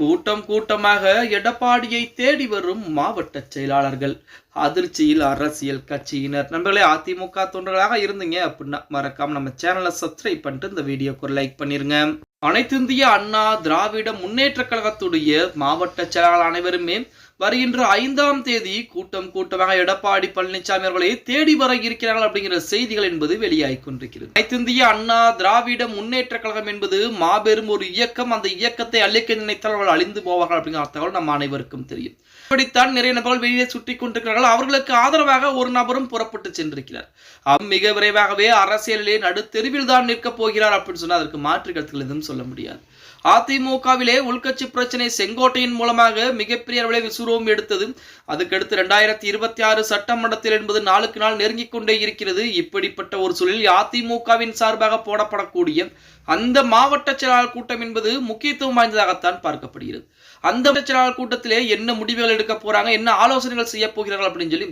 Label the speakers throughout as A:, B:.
A: கூட்டம் கூட்டமாக எடப்பாடியை தேடி வரும் மாவட்ட செயலாளர்கள். அதிர்ச்சியில் அரசியல் கட்சியினர். நண்பர்களே அதிமுக தொண்டர்களாக இருந்தீங்க அப்படின்னா மறக்காம நம்ம சேனலை சப்ஸ்கிரைப் பண்ணிட்டு இந்த வீடியோக்கு லைக் பண்ணிருங்க. அனைத்து இந்திய அண்ணா திராவிட முன்னேற்ற கழகத்துடைய மாவட்ட செயலாளர் அனைவருமே வருகின்ற ஐந்தாம் தேதி கூட்டம் கூட்டமாக எடப்பாடி பழனிசாமி அவர்களை தேடி வர இருக்கிறார்கள் அப்படிங்கிற செய்திகள் என்பது வெளியாகி கொண்டிருக்கிறது. அனைத்து இந்திய அண்ணா திராவிட முன்னேற்ற கழகம் என்பது மாபெரும் ஒரு இயக்கம். அந்த இயக்கத்தை அழிக்க நினைத்தவர்கள் அழிந்து போவார்கள் அப்படிங்கிற தகவல் நம் அனைவருக்கும் தெரியும். இப்படித்தான் நிறைய நபர்கள் வெளியே சுற்றி கொண்டிருக்கிறார்கள். அவர்களுக்கு ஆதரவாக ஒரு நபரும் புறப்பட்டு சென்றிருக்கிறார். அவர் மிக விரைவாகவே அரசியலிலே நடுத்தெருவில் தான் நிற்கப் போகிறார் அப்படின்னு சொன்னா அதற்கு மாற்று கருத்துக்கள் எதுவும் சொல்ல முடியாது. அதிமுகவிலே உள்கட்சி பிரச்சனை செங்கோட்டையின் மூலமாக மிகப்பெரிய அளவில் விசுரூபம் எடுத்தது. அதுக்கடுத்து ரெண்டாயிரத்தி இருபத்தி ஆறு சட்டமன்றத்தில் என்பது நாளுக்கு நாள் நெருங்கிக் கொண்டே இருக்கிறது. இப்படிப்பட்ட ஒரு சூழலில் அதிமுகவின் சார்பாக போடப்படக்கூடிய அந்த மாவட்ட செயலாளர் கூட்டம் என்பது முக்கியத்துவம் வாய்ந்ததாகத்தான் பார்க்கப்படுகிறது. அந்த அமைச்சரவை கூட்டத்திலே என்ன முடிவுகள் எடுக்க போறாங்க என்ன ஆலோசனைகள் செய்ய போகிறார்கள் அப்படின்னு சொல்லி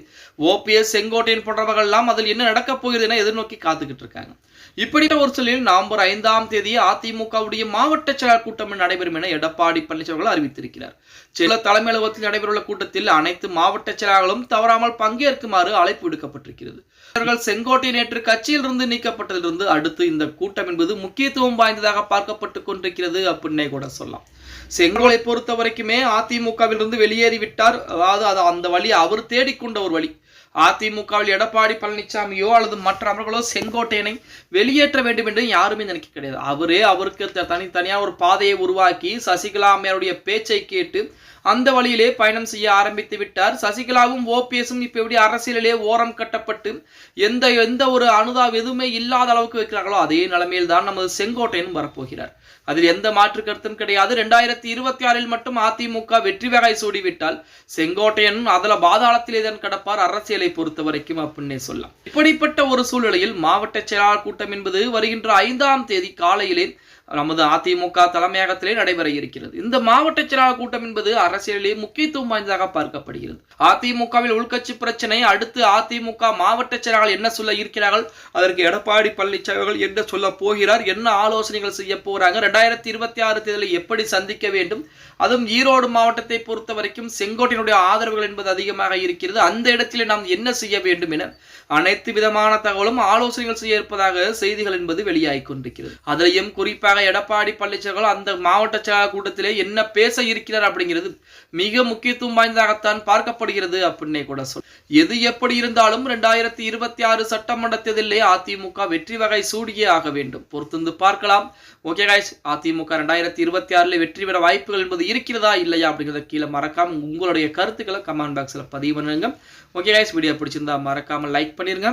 A: ஓபிஎஸ் செங்கோட்டையன் போன்றவர்கள் எல்லாம் அதில் என்ன நடக்க போகிறது என எதிர்நோக்கி காத்துக்கிட்டு இருக்காங்க. இப்படிப்பட்ட ஒரு சூழலில் நவம்பர் ஐந்தாம் தேதி அதிமுகவுடைய மாவட்ட செயலாளர் கூட்டம் நடைபெறும் என எடப்பாடி பழனிசாமி அறிவித்திருக்கிறார். சில தலைமை அலுவலகத்தில் நடைபெறவுள்ள கூட்டத்தில் அனைத்து மாவட்ட செயலாளர்களும் தவறாமல் பங்கேற்குமாறு அழைப்பு விடுக்கப்பட்டிருக்கிறது. அவர்கள் செங்கோட்டை நேற்று கட்சியில் இருந்து நீக்கப்பட்டதிலிருந்து அடுத்து இந்த கூட்டம் என்பது முக்கியத்துவம் வாய்ந்ததாக பார்க்கப்பட்டு கொண்டிருக்கிறது அப்படின்னே கூட சொல்லலாம். செங்கோலை பொறுத்த வரைக்குமே அதிமுகவிலிருந்து வெளியேறிவிட்டார். அதாவது அது அந்த வழி அவர் தேடிக்கொண்ட ஒரு வழி. அதிமுகவில் எடப்பாடி பழனிசாமியோ அல்லது மற்ற அவர்களோ செங்கோட்டையனை வெளியேற்ற வேண்டும் என்று யாருமே நினைக்க கிடையாது. அவரே அவருக்கு தனித்தனியாக தனி ஒரு பாதையை உருவாக்கி சசிகலா அம்மையாருடைய பேச்சை கேட்டு அந்த வழியிலே பயணம் செய்ய ஆரம்பித்து விட்டார். சசிகலாவும் ஓபிஎஸும் இப்போ எப்படி அரசியலிலே ஓரம் கட்டப்பட்டு எந்த எந்த ஒரு அனுதாபம் எதுவுமே இல்லாத அளவுக்கு வைக்கிறார்களோ அதே நிலைமையில் தான் நமது செங்கோட்டையனும் வரப்போகிறார். அதில் எந்த மாற்று கருத்தும் கிடையாது. ரெண்டாயிரத்தி இருபத்தி ஆறில் மட்டும் அதிமுக வெற்றி வகை சூடிவிட்டால் செங்கோட்டையனும் அதுல பாதாளத்திலே தான் கடப்பார். அரசியல் பொறுத்த வரைக்கும் அப்படின்னே சொல்லலாம். இப்படிப்பட்ட ஒரு சூழ்நிலையில் மாவட்ட செயலாளர் கூட்டம் என்பது வருகின்ற ஐந்தாம் தேதி காலையிலே நமது அதிமுக தலைமையகத்திலே நடைபெற இருக்கிறது. இந்த மாவட்ட செயலாளர் கூட்டம் என்பது அரசியலிலே முக்கியத்துவம் வாய்ந்ததாக பார்க்கப்படுகிறது. அதிமுகவில் உள்கட்சி பிரச்சனை அடுத்து அதிமுக மாவட்ட செயலாளர் என்ன சொல்ல இருக்கிறார்கள்? அதற்கு எடப்பாடி பழனிசாமி அவர்கள் என்ன சொல்ல போகிறார்? என்ன ஆலோசனைகள் செய்ய போறாங்க? ரெண்டாயிரத்தி இருபத்தி ஆறு தேர்தலை எப்படி சந்திக்க வேண்டும்? அதுவும் ஈரோடு மாவட்டத்தை பொறுத்த வரைக்கும் செங்கோட்டினுடைய ஆதரவுகள் என்பது அதிகமாக இருக்கிறது. அந்த இடத்திலே நாம் என்ன செய்ய வேண்டும் என அனைத்து விதமான தகவலும் ஆலோசனைகள் செய்ய இருப்பதாக செய்திகள் என்பது வெளியாகி கொண்டிருக்கிறது. அதிலையும் குறிப்பாக எடப்பாடி பழனிசாமி அந்த மாவட்ட செயலாளர் கூட்டத்திலே என்ன பேச இருக்கிறார் அப்படிங்கிறது மிக முக்கியத்துவம் வாய்ந்ததாகத்தான் பார்க்கப்படுகிறது அப்படின்னே கூட சொல். எது எப்படி இருந்தாலும் ரெண்டாயிரத்தி இருபத்தி ஆறு சட்டமன்ற தேர்தலிலே அதிமுக வெற்றி வகை சூடியே ஆக வேண்டும். பொறுத்திருந்து பார்க்கலாம். ஓகே காய்ஸ் அதிமுக ரெண்டாயிரத்தி இருபத்தி ஆறில் வெற்றி பெற வாய்ப்புகள் என்பது இருக்கிறதா இல்லையா அப்படிங்கிறத கீழே மறக்காம உங்களுடைய கருத்துக்களை கமெண்ட் பாக்ஸில் பதிவு பண்ணுங்க. ஓகே காய்ஸ் வீடியோ பிடிச்சிருந்தா மறக்காம லைக் பண்ணிருங்க.